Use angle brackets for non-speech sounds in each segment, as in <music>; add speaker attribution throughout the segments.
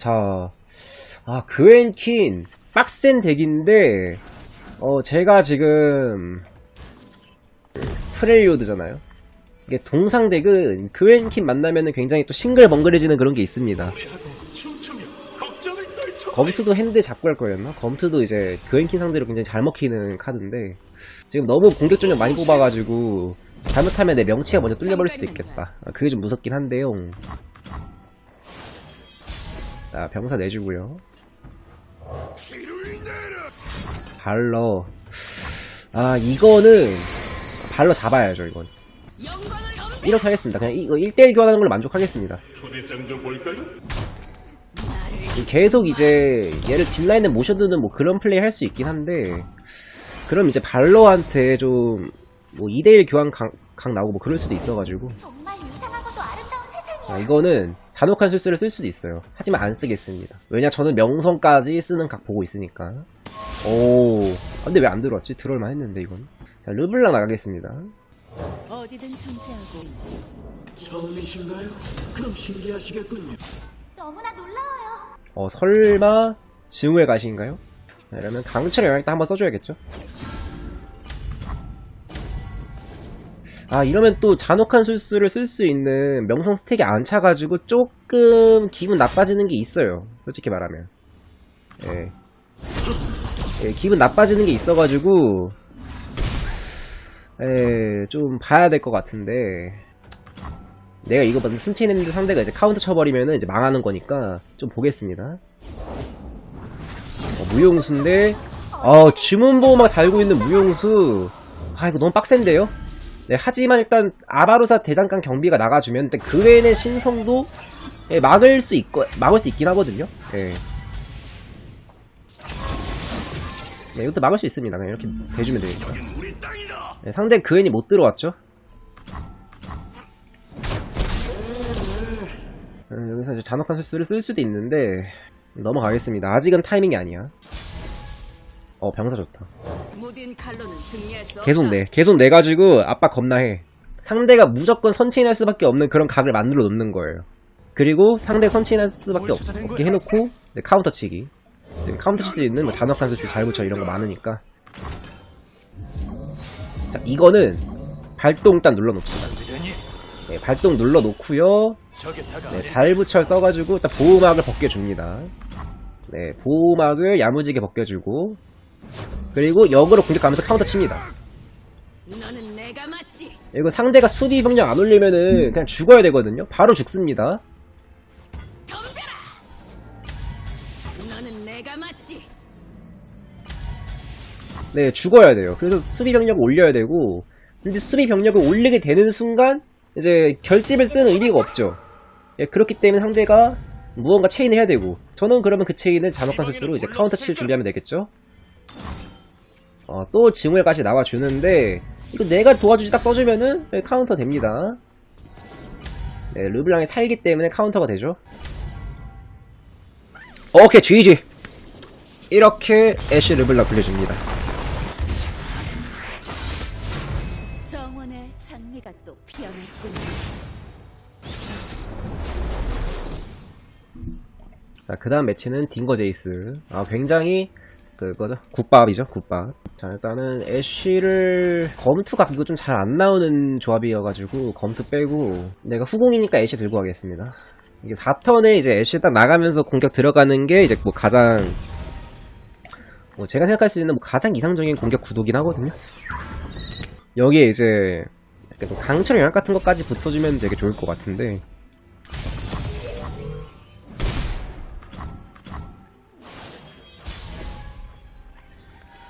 Speaker 1: 자, 아, 그웬킨, 빡센 덱인데, 어, 제가 지금, 프렐리오드잖아요? 이게 동상 덱은 그웬킨 만나면은 굉장히 또 싱글벙글해지는 그런 게 있습니다. 검투도 핸드 잡고 할 거였나? 검투도 이제 그웬킨 상대로 굉장히 잘 먹히는 카드인데, 지금 너무 공격 전력 많이 뽑아가지고, 잘못하면 내 명치가 먼저 뚫려버릴 수도 있겠다. 아, 그게 좀 무섭긴 한데요. 자, 병사 내주고요. 발러. 아, 이거는 발러 잡아야죠, 이건. 이렇게 하겠습니다. 그냥 이거 1대1 교환하는 걸로 만족하겠습니다. 계속 이제 얘를 뒷라인에 모셔두는 뭐 그런 플레이 할 수 있긴 한데 그럼 이제 발러한테 좀 뭐 2대1 교환 강, 강 나오고 뭐 그럴 수도 있어가지고.
Speaker 2: 아,
Speaker 1: 이거는 잔혹한 술수를 쓸 수도 있어요. 하지만 안 쓰겠습니다. 왜냐 저는 명성까지 쓰는 각 보고 있으니까. 오, 아, 근데 왜 안 들어왔지? 들어올만 했는데 이건. 자, 르블랑 나가겠습니다.
Speaker 3: 어디든 존재하고
Speaker 4: 처음이신가요? 그럼 신기하시겠군요.
Speaker 2: 너무나 놀라워요.
Speaker 1: 어, 설마 증오의 가시인가요? 자, 이러면 강철 영향 일단 한번 써줘야겠죠? 아, 이러면 또 잔혹한 술수를 쓸 수 있는 명성 스택이 안 차가지고 조금 기분 나빠지는 게 있어요. 솔직히 말하면. 예. 예, 기분 나빠지는 게 있어가지고, 예, 좀 봐야 될 것 같은데, 내가 이거 먼저 순치했는데 상대가 이제 카운터 쳐버리면은 이제 망하는 거니까 좀 보겠습니다. 어, 무용수인데, 아, 주문보호 막 달고 있는 무용수. 아, 이거 너무 빡센데요? 네, 하지만 일단 아바로사 대장간 경비가 나가주면 일단 그 외의 신성도 예, 막을 수 있고, 막을 수 있긴 하거든요. 예. 네, 이것도 막을 수 있습니다. 그냥 이렇게 대주면 되니까. 네, 상대 그웬이 못 들어왔죠? 음, 여기서 이제 잔혹한 실수를 쓸 수도 있는데 넘어가겠습니다. 아직은 타이밍이 아니야. 어 병사 좋다.
Speaker 3: 승리할 수
Speaker 1: 계속. 내, 계속 내 가지고 압박 겁나 해. 상대가 무조건 선체인할 수밖에 없는 그런 각을 만들어 놓는 거예요. 그리고 상대 선체인할 수밖에 없, 없게 해놓고 카운터 치기. 카운터 칠 수 있는 뭐 잔혹한 실수 잘 붙여 이런 거 많으니까. 자 이거는 발동 일단 눌러놓습니다. 네, 발동 눌러놓고요. 네, 잘 붙여 써가지고 일단 보호막을 벗겨줍니다. 네, 보호막을 야무지게 벗겨주고 그리고 역으로 공격하면서 카운터 칩니다. 이거 상대가 수비 병력 안 올리면은 그냥 죽어야 되거든요. 바로 죽습니다. 네, 죽어야 돼요. 그래서 수비 병력을 올려야 되고 근데 수비 병력을 올리게 되는 순간 이제 결집을 쓰는 의미가 없죠. 예, 그렇기 때문에 상대가 무언가 체인을 해야 되고 저는 그러면 그 체인을 잔혹한 실수로 이제 카운터 칠 준비하면 되겠죠. 어, 또 징후의까지 나와주는데 이거 내가 도와주지 딱 써주면은 네, 카운터 됩니다. 네, 르블랑이 살기 때문에 카운터가 되죠. 오케이, GG. 이렇게 애쉬 르블랑 굴려줍니다.
Speaker 3: 정원의 장미가 또 피어났군.
Speaker 1: 자, 그 다음 매치는 딩거 제이스. 아, 굉장히, 그거죠? 국밥이죠, 국밥. 자, 일단은, 애쉬를, 검투가 이거 좀 잘 안 나오는 조합이어가지고, 검투 빼고, 내가 후공이니까 애쉬 들고 가겠습니다. 이게 4턴에 이제 애쉬 딱 나가면서 공격 들어가는 게 이제 뭐 가장, 뭐 제가 생각할 수 있는 뭐 가장 이상적인 공격 구도긴 하거든요. 여기에 이제, 강철 영향 같은 것까지 붙어주면 되게 좋을 것 같은데,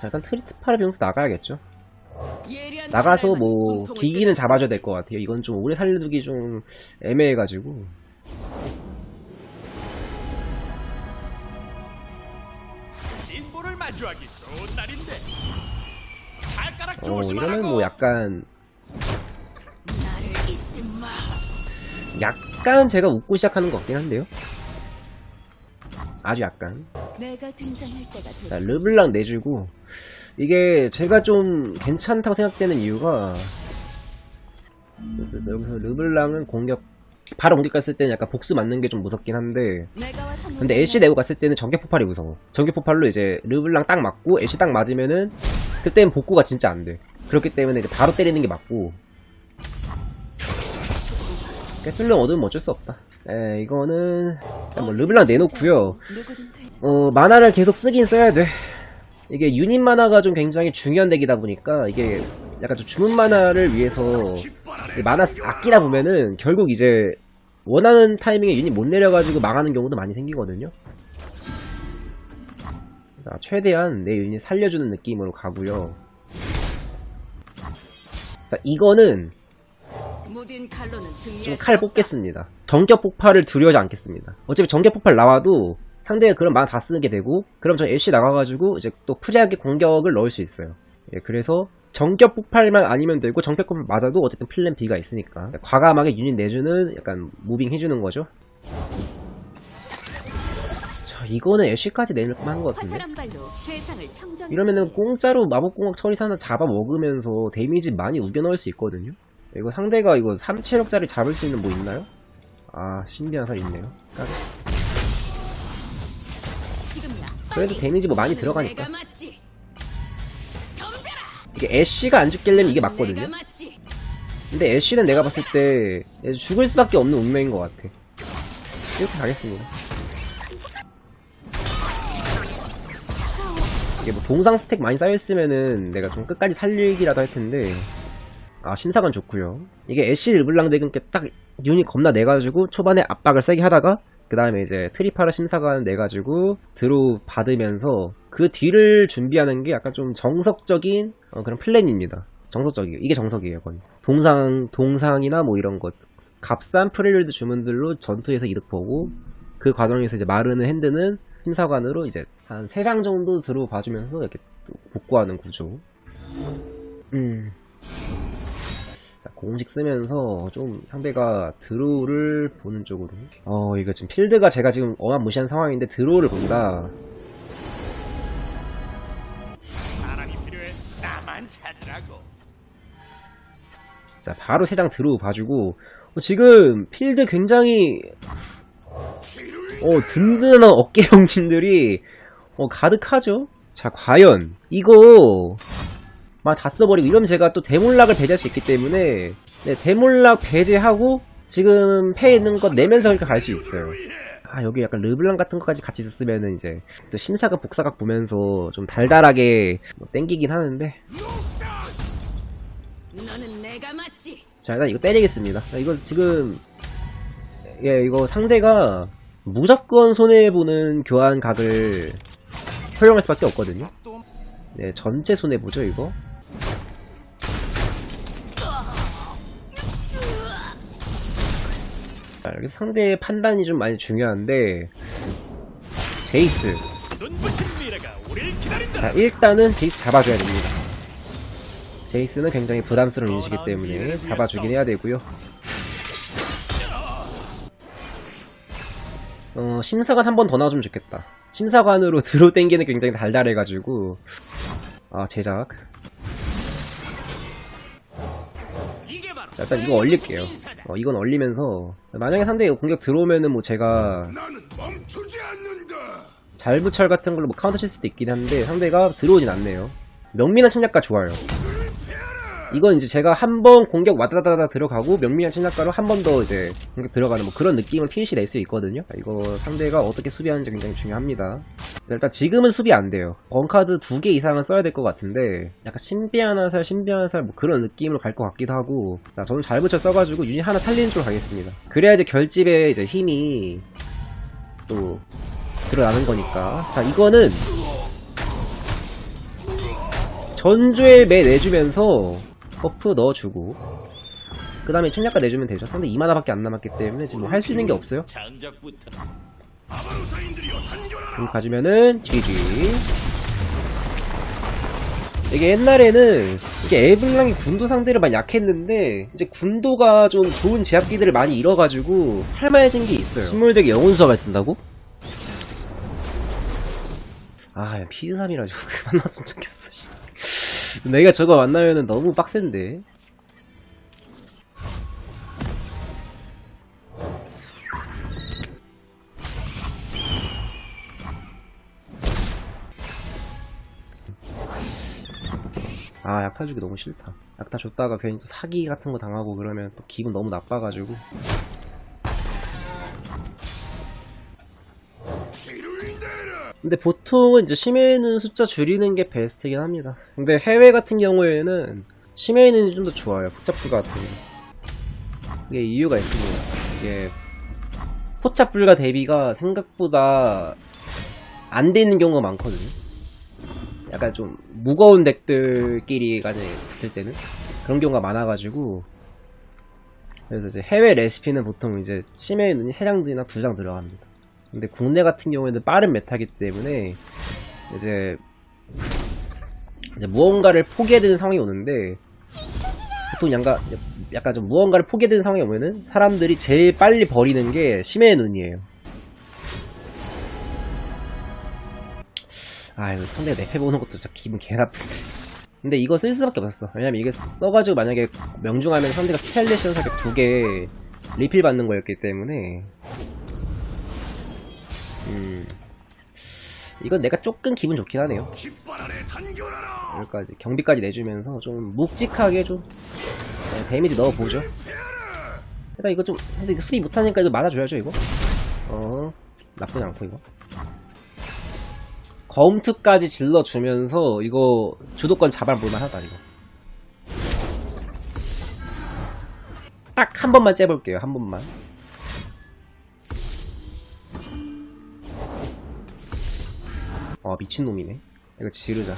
Speaker 1: 자, 일단 트리트파르 병수 나가야겠죠. 나가서 뭐 기기는. 잡아줘야 될 것 같아요. 이건 좀 오래 살려두기 좀 애매해가지고.
Speaker 5: 인보를 마주하기 좋은 날인데. 발가락
Speaker 1: 어. 이러면 뭐 약간. 약간 제가 웃고 시작하는 것 같긴 한데요. 아주 약간. 자,
Speaker 3: 됐.
Speaker 1: 르블랑 내주고. 이게 제가 좀 괜찮다고 생각되는 이유가, 여기서 르블랑은 공격 바로 공격 갔을 때는 약간 복수 맞는 게 좀 무섭긴 한데 근데 애쉬 내고 갔을 때는 전개 폭발이 무서워. 전개 폭발로 이제 르블랑 딱 맞고 애쉬 딱 맞으면은 그때는 복구가 진짜 안 돼. 그렇기 때문에 이제 바로 때리는 게 맞고. 개술령 얻으면 어쩔 수 없다. 에 이거는 뭐 르블랑 내놓고요. 어 만화를 계속 쓰긴 써야 돼. 이게 유닛 만화가 좀 굉장히 중요한 덱이다 보니까 이게 약간 좀 주문 만화를 위해서 이 만화 쓰- 아끼다 보면은 결국 이제 원하는 타이밍에 유닛 못 내려가지고 망하는 경우도 많이 생기거든요. 자, 최대한 내 유닛 살려주는 느낌으로 가고요. 자, 이거는
Speaker 3: 좀수
Speaker 1: 칼. 뽑겠습니다. 전격 폭발을 두려워하지 않겠습니다. 어차피 전격 폭발 나와도 상대가 그런 만화 다 쓰게 되고, 그럼 저 애쉬 나가가지고 이제 또 프리하게 공격을 넣을 수 있어요. 예, 그래서 전격 폭발만 아니면 되고 정격 폭발 맞아도 어쨌든 플랜 B가 있으니까 과감하게 유닛 내주는 약간 무빙 해주는 거죠. 자, 이거는 애쉬까지 내릴 만한 것 같은데. 이러면은 공짜로 마법공학 처리사 나 잡아 먹으면서 데미지 많이 우겨 넣을 수 있거든요. 이거 상대가 이거 3체력짜리 잡을 수 있는 뭐 있나요? 아 신비한 살 있네요. 까비. 그래도. 데미지 뭐 많이 들어가니까. 이게 애쉬가 안 죽길래는 이게 맞거든요. 근데 애쉬는 내가 봤을 때 죽을 수밖에 없는 운명인 것 같아. 이렇게 가겠습니다. 이게 뭐 동상 스택 많이 쌓여있으면은 내가 좀 끝까지 살리기라도 할 텐데 아 신사관 좋고요. 이게 애쉬 르블랑 이렇게 딱 유닛 겁나 내가지고 초반에 압박을 세게 하다가 그 다음에 이제 트리파라 신사관 내가지고 드로 받으면서 그 뒤를 준비하는 게 약간 좀 정석적인 어, 그런 플랜입니다. 정석적이에요. 이게 정석이에요 거의. 동상 동상이나 뭐 이런 것. 값싼 프레리드 주문들로 전투에서 이득 보고 그 과정에서 이제 마르는 핸드는 신사관으로 이제 한 3장 정도 들어 봐주면서 이렇게 또 복구하는 구조. 음. 자, 공식 쓰면서 좀 상대가 드로우를 보는 쪽으로. 어, 이거 지금 필드가 제가 지금 어마무시한 상황인데 드로우를 본다.
Speaker 5: 사람이 필요해. 나만 찾으라고.
Speaker 1: 자, 바로 3장 드로우 봐주고. 어, 지금 필드 굉장히 어, 든든한 어깨 <laughs> 형님들이 어, 가득하죠? 자, 과연 이거 막 다 써버리고 이러면 제가 또 데몰락을 배제할 수 있기 때문에 네, 데몰락 배제하고 지금 패 있는 것 내면서 이렇게 갈 수 있어요. 아, 여기 약간 르블랑 같은 것까지 같이 있으면은 이제 또 심사각 복사각 보면서 좀 달달하게 뭐 땡기긴 하는데. 자, 일단 이거 때리겠습니다. 자, 이거 지금, 예, 이거 상대가 무조건 손해보는 교환 각을 허용할 수밖에 없거든요. 네, 전체 손해보죠, 이거. 자, 여기서 상대의 판단이 좀 많이 중요한데, 제이스. 자, 일단은 제이스 잡아줘야 됩니다. 제이스는 굉장히 부담스러운 인식이기 때문에 잡아주긴 해야 되고요. 어, 심사관 한 번 더 나와주면 좋겠다. 심사관으로 <laughs> 들어 땡기는 게 굉장히 달달해가지고. 아, 제작. 자, 일단 이거 얼릴게요. 어, 이건 얼리면서. 만약에 상대 공격 들어오면은 뭐 제가. 잘부철 같은 걸로 뭐 카운터 칠 수도 있긴 한데 상대가 들어오진 않네요. 명민한 침략가 좋아요. 이건 이제 제가 한 번 공격 와다다다 들어가고 명민한 침략가로 한 번 더 이제 공격 들어가는 뭐 그런 느낌을 필시 낼 수 있거든요. 이거 상대가 어떻게 수비하는지 굉장히 중요합니다. 일단 지금은 수비 안 돼요. 번카드 두 개 이상은 써야 될 것 같은데 약간 신비한 화살, 신비한 화살 뭐 그런 느낌으로 갈 것 같기도 하고 자, 저는 잘 붙여 써가지고 유닛 하나 살리는 쪽으로 가겠습니다. 그래야 이제 결집에 이제 힘이 또 드러나는 거니까. 자, 이거는 전주에 매 내주면서 버프 넣어주고 그 다음에 침략가 내주면 되죠. 상대 2마나밖에 안 남았기 때문에 지금 뭐 할 수 있는 게 없어요. 공 가지면은 GG. 이게 옛날에는 이게 에블랑이 군도 상대를 많이 약했는데 이제 군도가 좀 좋은 제압기들을 많이 잃어가지고 할만해진 게 있어요. 식물덱에 영혼수학을 쓴다고? 아, 피드3이라 좀 그만 났으면 좋겠어. 내가 저거 만나면은 너무 빡센데. 아 약타 주기 너무 싫다 약타 줬다가 괜히 또 사기 같은 거 당하고 그러면 또 기분 너무 나빠가지고 근데 보통은 이제 심해는 숫자 줄이는 게 베스트긴 합니다. 근데 해외 같은 경우에는 심해는 좀 더 좋아요. 포착불 같은 거 이게 이유가 있습니다. 이게 포착불가 대비가 생각보다 안 돼 있는 경우가 많거든요. 약간 좀 무거운 덱들끼리 간에 붙을 때는 그런 경우가 많아가지고. 그래서 이제 해외 레시피는 보통 이제 심해의 눈이 3장들이나 2장 들어갑니다 근데 국내 같은 경우에는 빠른 메타기 때문에 이제 이제 무언가를 포기해야 되는 상황이 오는데 보통 약간 약간 좀 무언가를 포기해야 되는 상황이 오면은 사람들이 제일 빨리 버리는 게 심해의 눈이에요. 아 이거 상대가 내패 보는 것도 진짜 기분 개 나쁜데. 근데 이거 쓸 수밖에 없었어. 왜냐면 이게 써가지고 만약에 명중하면 상대가 스타일리션 사격 두개 리필 받는 거였기 때문에 음. 이건 내가 조금 기분 좋긴 하네요. 여기까지 경비까지 내주면서 좀 묵직하게 좀 네, 데미지 넣어보죠. 일단 이거 좀 근데 이거 수리 못하니까 이거 맞아줘야죠 이거. 어 나쁘지 않고 이거. 검투까지 질러주면서 이거 주도권 잡아볼만 하다 이거. 딱 한 번만 째볼게요 한 번만. 어 미친놈이네. 이거 지르자.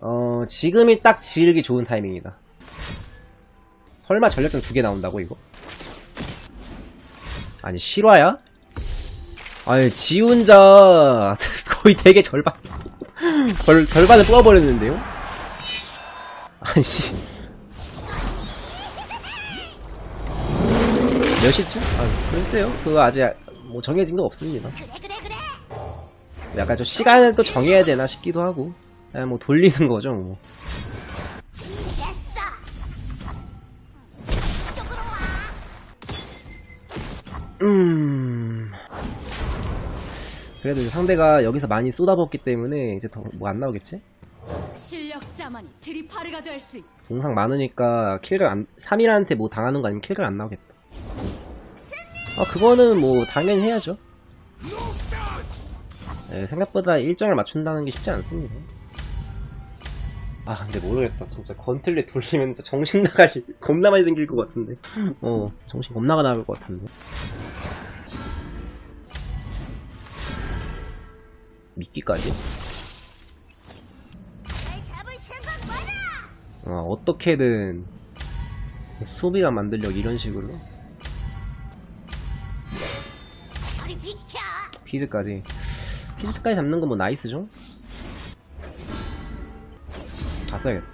Speaker 1: 어, 지금이 딱 지르기 좋은 타이밍이다. 설마 전력장 두개 나온다고, 이거? 아니, 실화야? 아니, 지 혼자 <laughs> 거의 대개 절반, <laughs> 절, 절반을 뽑아버렸는데요? 아니, 씨. 몇 시쯤? 아, 글쎄요. 그거 아직 뭐 정해진 거 없습니다. 약간 좀 시간을 또 정해야 되나 싶기도 하고. 그냥 뭐 돌리는 거죠, 뭐. 음. 그래도 상대가 여기서 많이 쏟아붓기 때문에 이제 더 뭐 안 나오겠지?
Speaker 3: 실력자만이 드리파르가 될 수.
Speaker 1: 동상 많으니까 킬을 안, 3일한테 뭐 당하는 거 아니면 킬을 안 나오겠다. 아, 그거는 뭐 당연히 해야죠. 네, 생각보다 일정을 맞춘다는 게 쉽지 않습니다. 아, 근데 모르겠다. 진짜 건틀렛 돌리면 진짜 정신 나갈, <laughs> 겁나 많이 생길 것 같은데. 어, 정신 겁나가 나갈 것 같은데. 미끼까지? 어, 어떻게든 수비가 만들려고 이런 식으로. 피즈까지 피즈까지 잡는 건 뭐 나이스죠? 다 써야겠다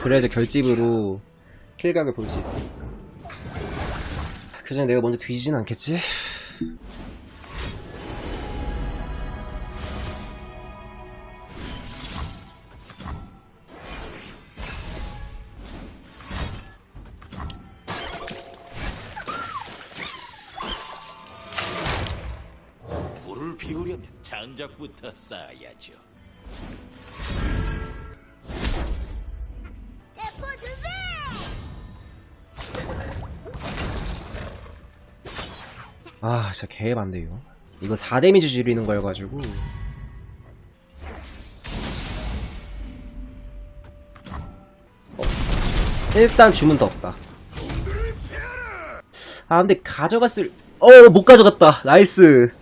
Speaker 1: 그래야 이제 결집으로 킬각을 볼 수 있어 그 전에 내가 먼저 뒤지진 않겠지?
Speaker 5: 장작부터 쌓아야죠.
Speaker 2: 대포 준비.
Speaker 1: 아 진짜 개반대 이거 이거 4데미지 줄이는 거여가지고 어. 일단 주문 더 없다 아 근데 가져갔을 어못 가져갔다 나이스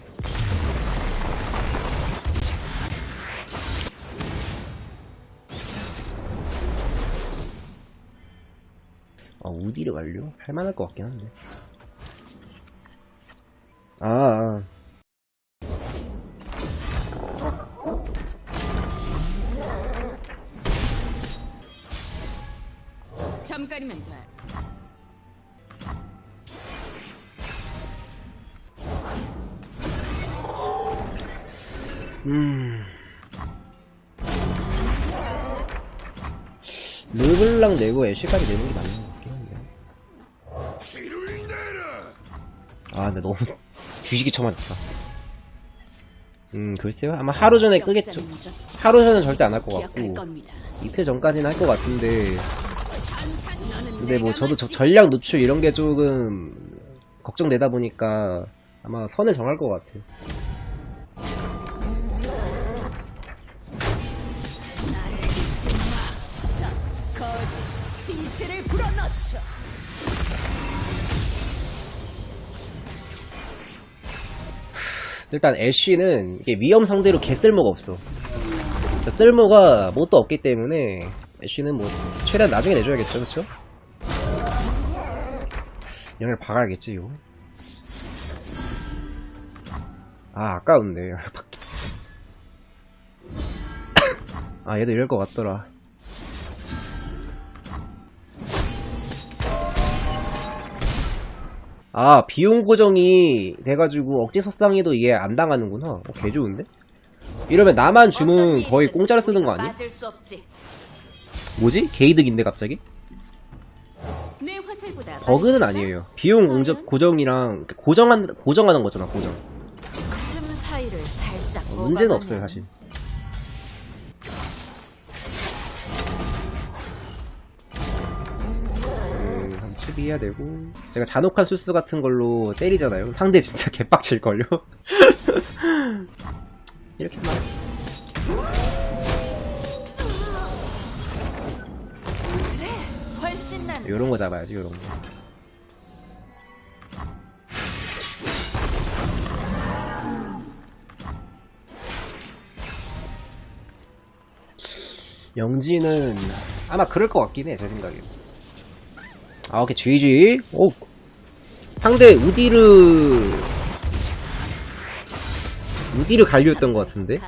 Speaker 1: 완료? 할만할 것 같긴 한데 아, 아.
Speaker 3: 잠깐이면 돼.
Speaker 1: 음. 르블랑 내고 애쉬까지 내는 게 맞는 것 아, 근데 너무 <laughs> 뒤지기 쳐맞았다. 음 글쎄요 아마 하루 전에 끄겠죠 하루 전은 절대 안 할 것 같고. 이틀 전까지는 할 것 같은데 근데 뭐 저도 저 전략 노출 이런 게 조금 걱정되다 보니까 아마 선을 정할 것 같아요 일단 애쉬는 이게 위험 상대로 개 쓸모가 없어. 진짜 쓸모가 뭣도 없기 때문에 애쉬는 뭐 최대한 나중에 내줘야겠죠 그쵸? 영을 박아야겠지 이거. 아 아까운데. <laughs> 아 얘도 이럴 것 같더라 아 비용 고정이 돼가지고 억제 석상에도 이게 안 당하는구나 어, 개 좋은데? 이러면 나만 주문 거의 공짜로 쓰는 거 아니야?
Speaker 3: 맞을 수 없지.
Speaker 1: 뭐지? 게이득인데 갑자기?
Speaker 3: 내 화살보다
Speaker 1: 버그는 아니에요 비용 공적, 고정이랑 고정한, 고정하는 거잖아 고정
Speaker 3: 틈 사이를 살짝
Speaker 1: 어, 문제는 없어요 사실 수비해야 되고. 제가 잔혹한 수수 같은 걸로 때리잖아요. 상대 진짜 <laughs> 개빡칠걸요? <laughs> 이렇게 말 요런 거 잡아야지 요런 거. 영지는 아마 그럴 것 같긴 해 제 생각에 아 오케이 GG 오. 상대 우디르 우디르 갈류였던 것 같은데